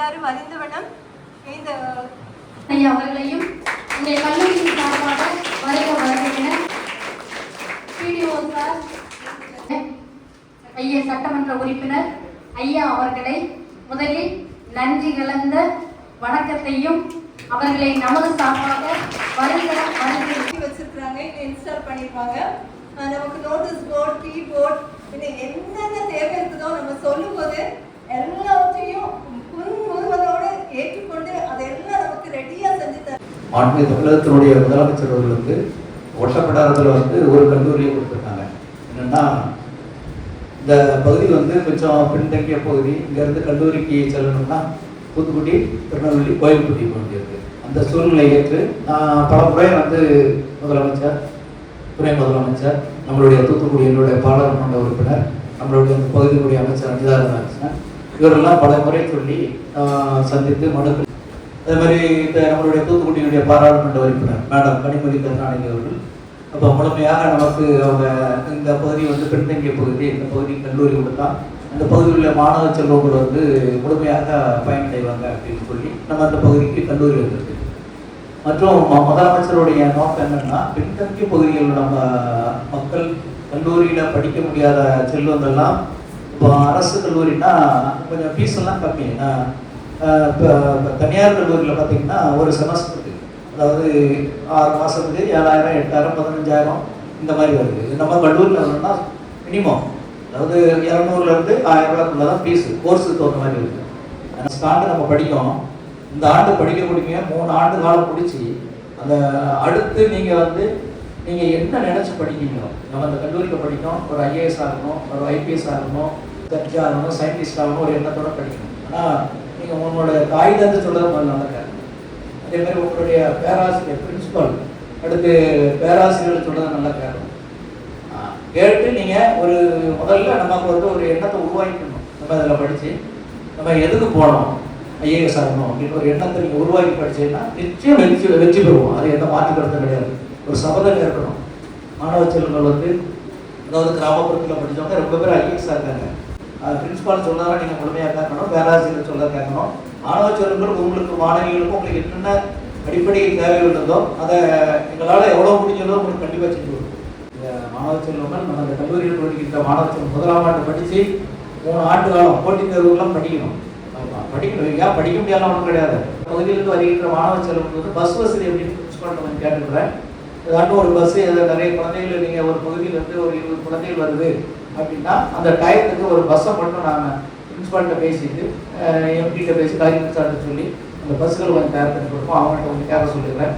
எல்லாரும் அறிந்த வண்ணம் இந்த ஐயா அவர்களையும் இந்த கல்லூரியின் சார்பாக வருக பிடிஓ சார் ஐயா சட்டமன்ற உறுப்பினர் ஐயா அவர்களை முதலில் நன்றி கலந்த வணக்கத்தையும் அவர்களை நமது சார்பாக வருகிற கட்டி வச்சிருக்கிறாங்க இன்ஸ்டால் பண்ணிருப்பாங்க அஹ் நமக்கு நோட்டீஸ் போர்ட் கீ போர்ட் இன்னும் என்னென்ன தேவை இருக்குதோ நம்ம சொல்லும்போது எல்லாத்தையும் புன் மாண்பு தமிழகத்தினுடைய முதலமைச்சர் அவர்களுக்கு ஒட்டப்படாரத்தில் வந்து ஒரு கல்லூரியை கொடுத்துருக்காங்க. என்னென்னா இந்த பகுதி வந்து கொஞ்சம் பின்தங்கிய பகுதி. இங்கேருந்து கல்லூரிக்கு செல்லணும்னா தூத்துக்குடி திருநெல்வேலி கோயம்புத்தூர் போக வேண்டியிருக்கு. அந்த சூழ்நிலை ஏற்று நான் பல முறை வந்து முதலமைச்சர் துணை முதலமைச்சர் நம்மளுடைய தூத்துக்குடியினுடைய பாராளுமன்ற உறுப்பினர் நம்மளுடைய அந்த பகுதியினுடைய அமைச்சர் அனிதா ராஜன் இவரெல்லாம் பல முறை சொல்லி சந்தித்து மனுக்கள் அதே மாதிரி இந்த நம்மளுடைய தூத்துக்குடியினுடைய பாராளுமன்ற உறுப்பினர் மேடம் கனிமொழி கருணாநிதி அவர்கள். அப்போ முழுமையாக நமக்கு அவங்க இந்த பகுதி வந்து பின்தங்கிய பகுதி இந்த பகுதி கல்லூரி கொடுத்தா அந்த பகுதியில் உள்ள மாணவ செல்வங்கள் வந்து முழுமையாக பயனடைவாங்க அப்படின்னு சொல்லி நம்ம அந்த பகுதிக்கு கல்லூரி வந்திருக்கு. மற்றும் முதலமைச்சருடைய நோக்கம் என்னென்னா பின்தங்கிய பகுதிகளில் நம்ம மக்கள் கல்லூரியில் படிக்க முடியாத செல்வங்கள்லாம் இப்போ அரசு கல்லூரினா கொஞ்சம் ஃபீஸ் எல்லாம் கம்மி. ஏன்னா இப்போ தனியார் கல்லூரியில் பார்த்தீங்கன்னா ஒரு செமஸ்டருக்கு அதாவது ஆறு மாதத்துக்கு ஏழாயிரம் எட்டாயிரம் பதினஞ்சாயிரம் இந்த மாதிரி வருது. நம்ம கல்லூரியில் வரணும்னா மினிமம் அதாவது இரநூறுலேருந்து ஆயிரம் ரூபாய்க்குள்ள தான் ஃபீஸு கோர்ஸுக்கு தகுந்த மாதிரி இருக்குது நெக்ஸ்ட் ஆண்டு நம்ம படிக்கணும். இந்த ஆண்டு படிக்கக்கூடிய மூணு ஆண்டு காலம் பிடிச்சி அந்த அடுத்து நீங்கள் வந்து நீங்கள் என்ன நினச்சி படிக்கிறீங்களோ நம்ம அந்த கல்லூரியில் படிக்கணும். ஒரு ஐஏஎஸ் ஆகணும் ஒரு ஐபிஎஸ் ஆகணும் ஜட்ஜ் ஆகணும் சயின்டிஸ்ட் ஆகணும் ஒரு எண்ணத்தோடு படிக்கணும். ஆனால் உங்களோட காகிதத்தை சொல்கிறது மாதிரி நடக்காது அதே மாதிரி உங்களுடைய பேராசிரியர் பிரின்சிபல் அடுத்து பேராசிரியர் சொல்கிறது நல்ல காரணம் கேட்டு நீங்கள் ஒரு முதல்ல நமக்கு வந்து ஒரு எண்ணத்தை உருவாக்கிக்கணும். நம்ம அதில் படித்து நம்ம எதுக்கு போனோம்? ஐஏஎஸ் ஆகணும் அப்படின்னு ஒரு எண்ணத்தை நீங்கள் உருவாக்கி படிச்சீங்கன்னா நிச்சயம் வெற்றி வெற்றி பெறுவோம். அது எந்த மாற்று கருத்தும் கிடையாது. ஒரு சபதம் இருக்கணும் மாணவ செல்வங்கள் வந்து அதாவது கிராமப்புறத்தில் படித்தவங்க ரொம்ப பேர் ஐஏஎஸ் இருக்காங்க பிரின்சிபால் சொன்னாலும் நீங்கள் முழுமையாக இருக்கணும் பேராசிரியர் சொல்ல கேட்கணும் உங்களுக்கு மாணவிகளுக்கும் உங்களுக்கு என்னென்ன அடிப்படை தேவைகள் இருந்தோ அதை எங்களால் எவ்வளோ முடிஞ்சதோ உங்களுக்கு கண்டிப்பாக செஞ்சு கொடுக்கும் இந்த மாணவ செல்வங்கள் நம்ம அந்த கல்லூரியில் படிக்கின்ற மாணவ முதலாம் ஆண்டு படித்து மூணு ஆண்டு காலம் போட்டித் தேர்வுகள்லாம் படிக்கணும். படிக்கணும். ஏன் படிக்க முடியாத ஒன்றும் கிடையாது. பகுதியிலிருந்து வருகின்ற மாணவ செல்வம் வந்து பஸ் வசதி அப்படின்னு பிரின்சிபால் நம்ம கேட்டுக்கிறேன் ஏதாட்டும் ஒரு பஸ் நிறைய குழந்தைகள் நீங்கள் ஒரு பகுதியிலேருந்து ஒரு இருபது குழந்தைகள் வருது அப்படின்னா அந்த டயத்துக்கு ஒரு பஸ்ஸை மட்டும் நாங்கள் பிரின்சிபால்கிட்ட பேசிட்டு எம்டிகிட்ட பேசி டாக்குமெண்ட் சார்ட்ட சொல்லி அந்த பஸ்ஸுகள் கொஞ்சம் தயார் பண்ணி கொடுப்போம். அவங்கள்ட்ட கொஞ்சம் கேட்க சொல்லிடுறேன்.